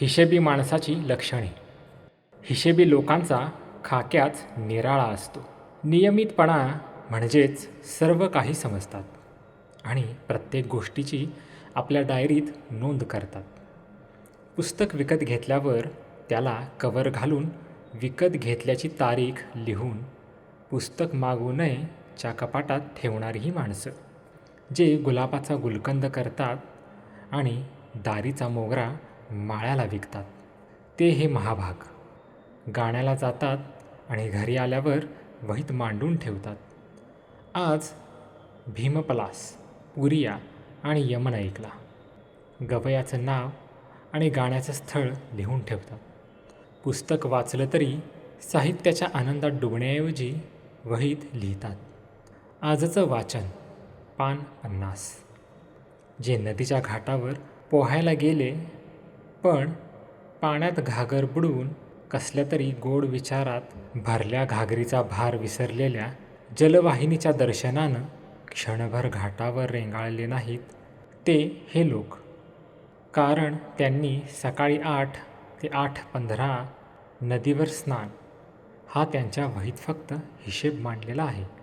हिशेबी माणसाची लक्षणे. हिशेबी लोकांचा खाक्याच निराळा असतो. नियमितपणा म्हणजेच सर्व काही समजतात आणि प्रत्येक गोष्टीची आपल्या डायरीत नोंद करतात. पुस्तक विकत घेतल्यावर त्याला कवर घालून विकत घेतल्याची तारीख लिहून पुस्तक मागू नये च्या कपाटात ठेवणारी माणसं जे गुलाबाचा गुलकंद करतात आणि दारीचा मोगरा माळ्याला विकतात. ते हे महाभाग. गाण्याला जातात आणि घरी आल्यावर वहीत मांडून ठेवतात. आज भीमपलास उरिया आणि यमन ऐकला. गवयाचं नाव आणि गाण्याचं स्थळ लिहून ठेवतात. पुस्तक वाचलं तरी साहित्याच्या आनंदात डुबण्याऐवजी वहीत लिहितात. आजचं वाचन पान पन्नास. जे नदीच्या घाटावर पोहायला गेले पण पाण्यात घागर बुडवून कसल्या तरी गोड विचारात भरल्या घागरीचा भार विसरलेल्या जलवाहिनीच्या दर्शनानं क्षणभर घाटावर रेंगाळले नाहीत ते हे लोक. कारण त्यांनी सकाळी आठ ते आठ पंधरा नदीवर स्नान हा त्यांच्या वहीत फक्त हिशेब मांडलेला आहे.